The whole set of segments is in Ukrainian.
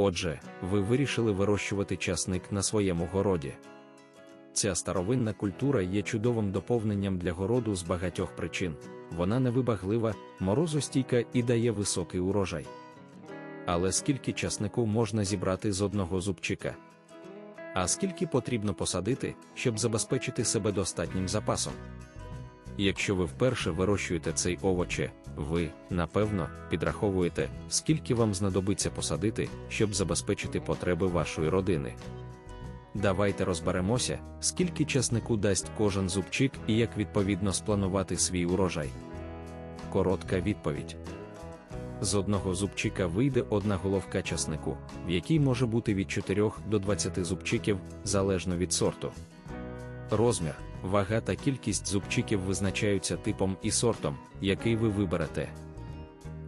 Отже, ви вирішили вирощувати часник на своєму городі. Ця старовинна культура є чудовим доповненням для городу з багатьох причин. Вона невибаглива, морозостійка і дає високий урожай. Але скільки часнику можна зібрати з одного зубчика? А скільки потрібно посадити, щоб забезпечити себе достатнім запасом? Якщо ви вперше вирощуєте цей овоче, ви, напевно, підраховуєте, скільки вам знадобиться посадити, щоб забезпечити потреби вашої родини. Давайте розберемося, скільки часнику дасть кожен зубчик і як відповідно спланувати свій урожай. Коротка відповідь. З одного зубчика вийде одна головка часнику, в якій може бути від 4 до 20 зубчиків, залежно від сорту. Розмір, вага та кількість зубчиків визначаються типом і сортом, який ви виберете.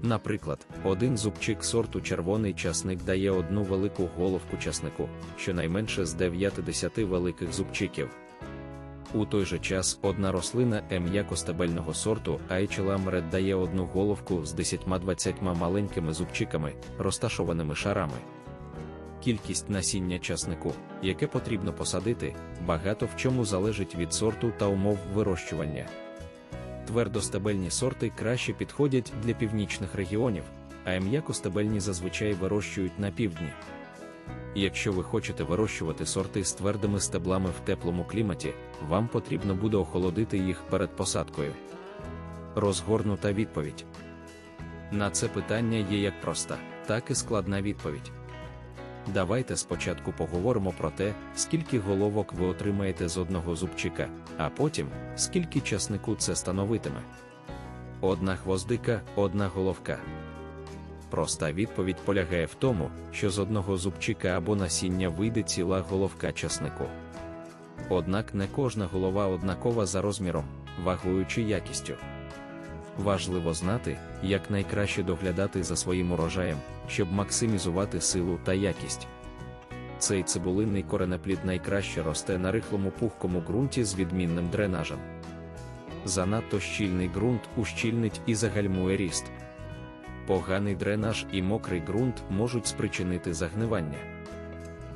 Наприклад, один зубчик сорту червоний часник дає одну велику головку часнику, щонайменше з 9-10 великих зубчиків. У той же час одна рослина м'якостебельного сорту Айчелам Ред дає одну головку з 10-20 маленькими зубчиками, розташованими шарами. Кількість насіння часнику, яке потрібно посадити, багато в чому залежить від сорту та умов вирощування. Твердостебельні сорти краще підходять для північних регіонів, а м'якостебельні зазвичай вирощують на півдні. Якщо ви хочете вирощувати сорти з твердими стеблами в теплому кліматі, вам потрібно буде охолодити їх перед посадкою. Розгорнута відповідь. На це питання є як проста, так і складна відповідь. Давайте спочатку поговоримо про те, скільки головок ви отримаєте з одного зубчика, а потім, скільки часнику це становитиме. Одна гвоздика, одна головка. Проста відповідь полягає в тому, що з одного зубчика або насіння вийде ціла головка часнику. Однак не кожна голова однакова за розміром, вагою чи якістю. Важливо знати, як найкраще доглядати за своїм урожаєм, щоб максимізувати силу та якість. Цей цибулинний коренеплід найкраще росте на рихлому пухкому ґрунті з відмінним дренажем. Занадто щільний ґрунт ущільнить і загальмує ріст. Поганий дренаж і мокрий ґрунт можуть спричинити загнивання.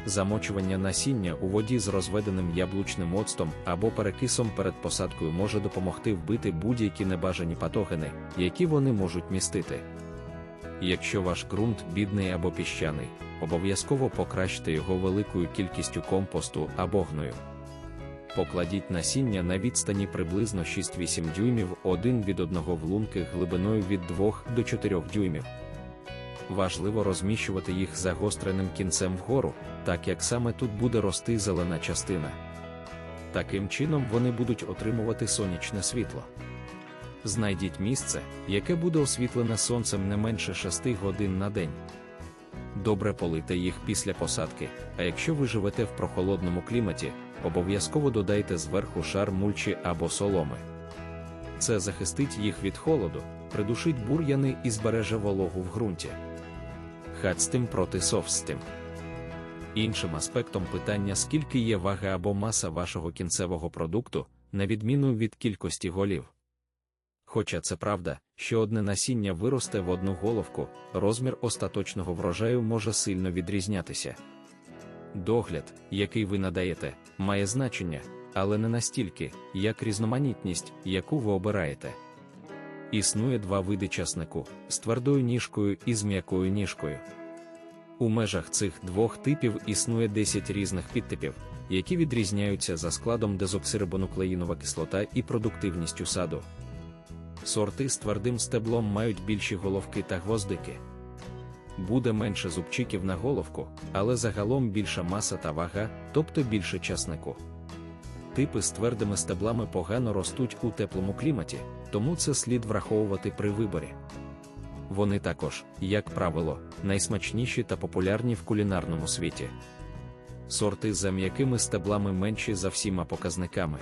Замочування насіння у воді з розведеним яблучним оцтом або перекисом перед посадкою може допомогти вбити будь-які небажані патогени, які вони можуть містити. Якщо ваш ґрунт бідний або піщаний, обов'язково покращте його великою кількістю компосту або гною. Покладіть насіння на відстані приблизно 6-8 дюймів один від одного в лунки глибиною від 2 до 4 дюймів. Важливо розміщувати їх загостреним кінцем вгору, так як саме тут буде рости зелена частина. Таким чином вони будуть отримувати сонячне світло. Знайдіть місце, яке буде освітлене сонцем не менше 6 годин на день. Добре полийте їх після посадки, а якщо ви живете в прохолодному кліматі, обов'язково додайте зверху шар мульчі або соломи. Це захистить їх від холоду, придушить бур'яни і збереже вологу в ґрунті. Хацтим проти совстим. Іншим аспектом питання, скільки є вага або маса вашого кінцевого продукту, на відміну від кількості голів. Хоча це правда, що одне насіння виросте в одну головку, розмір остаточного врожаю може сильно відрізнятися. Догляд, який ви надаєте, має значення, але не настільки, як різноманітність, яку ви обираєте. Існує два види часнику з твердою ніжкою і з м'якою ніжкою. У межах цих двох типів існує 10 різних підтипів, які відрізняються за складом дезоксирибонуклеїнова кислота і продуктивністю саду. Сорти з твердим стеблом мають більші головки та гвоздики. Буде менше зубчиків на головку, але загалом більша маса та вага, тобто більше часнику. Типи з твердими стеблами погано ростуть у теплому кліматі, тому це слід враховувати при виборі. Вони також, як правило, найсмачніші та популярні в кулінарному світі. Сорти за м'якими стеблами менші за всіма показниками.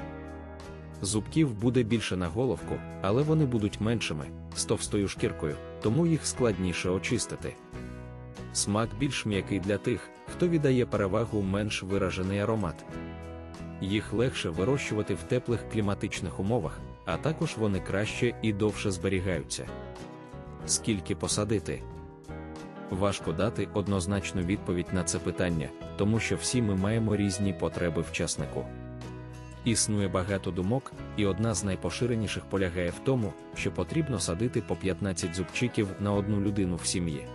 Зубків буде більше на головку, але вони будуть меншими, з товстою шкіркою, тому їх складніше очистити. Смак більш м'який для тих, хто віддає перевагу менш виражений аромат. Їх легше вирощувати в теплих кліматичних умовах, а також вони краще і довше зберігаються. Скільки посадити? Важко дати однозначну відповідь на це питання, тому що всі ми маємо різні потреби в часнику. Існує багато думок, і одна з найпоширеніших полягає в тому, що потрібно садити по 15 зубчиків на одну людину в сім'ї.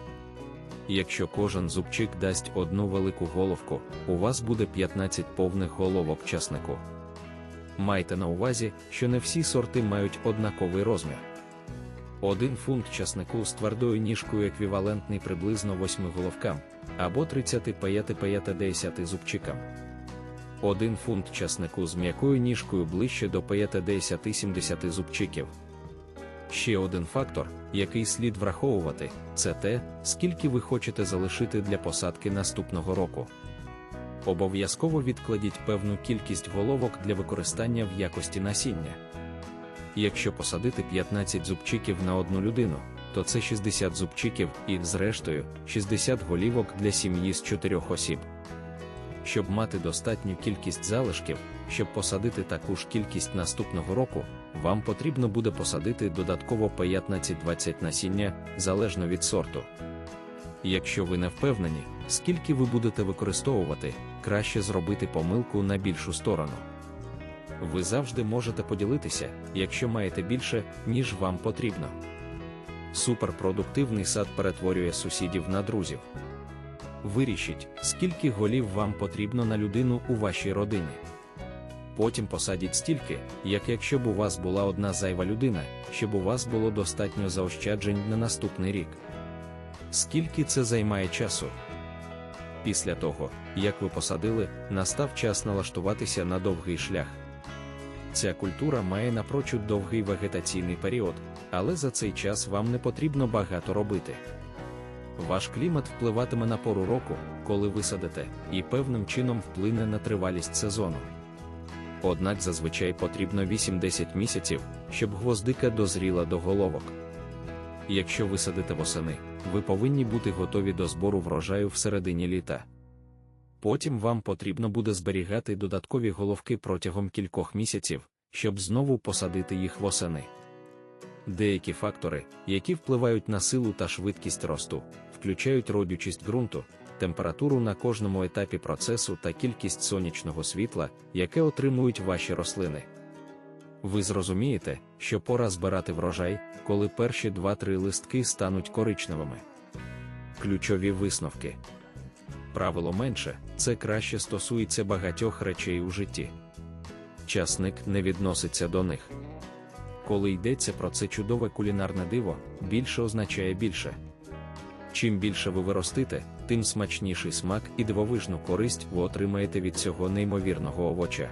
Якщо кожен зубчик дасть одну велику головку, у вас буде 15 повних головок часнику. Майте на увазі, що не всі сорти мають однаковий розмір. Один фунт часнику з твердою ніжкою еквівалентний приблизно 8 головкам або 35-50 зубчикам. Один фунт часнику з м'якою ніжкою ближче до 50-70 зубчиків. Ще один фактор, який слід враховувати, це те, скільки ви хочете залишити для посадки наступного року. Обов'язково відкладіть певну кількість головок для використання в якості насіння. Якщо посадити 15 зубчиків на одну людину, то це 60 зубчиків і, зрештою, 60 голівок для сім'ї з 4 осіб. Щоб мати достатню кількість залишків, щоб посадити таку ж кількість наступного року, вам потрібно буде посадити додатково 15-20 насіння залежно від сорту. Якщо ви не впевнені, скільки ви будете використовувати, краще зробити помилку на більшу сторону. Ви завжди можете поділитися, якщо маєте більше, ніж вам потрібно. Суперпродуктивний сад перетворює сусідів на друзів. Вирішіть, скільки голів вам потрібно на людину у вашій родині. Потім посадіть стільки, як якщо б у вас була одна зайва людина, щоб у вас було достатньо заощаджень на наступний рік. Скільки це займає часу? Після того, як ви посадили, настав час налаштуватися на довгий шлях. Ця культура має напрочуд довгий вегетаційний період, але за цей час вам не потрібно багато робити. Ваш клімат впливатиме на пору року, коли ви садите, і певним чином вплине на тривалість сезону. Однак зазвичай потрібно 8-10 місяців, щоб гвоздика дозріла до головок. Якщо ви садите восени, ви повинні бути готові до збору врожаю всередині літа. Потім вам потрібно буде зберігати додаткові головки протягом кількох місяців, щоб знову посадити їх восени. Деякі фактори, які впливають на силу та швидкість росту, включають родючість ґрунту, температуру на кожному етапі процесу та кількість сонячного світла, яке отримують ваші рослини. Ви зрозумієте, що пора збирати врожай, коли перші 2-3 листки стануть коричневими. Ключові висновки. Правило менше це краще стосується багатьох речей у житті. Часник не відноситься до них. Коли йдеться про це чудове кулінарне диво, більше означає більше. Чим більше ви виростите, тим смачніший смак і дивовижну користь ви отримаєте від цього неймовірного овоча.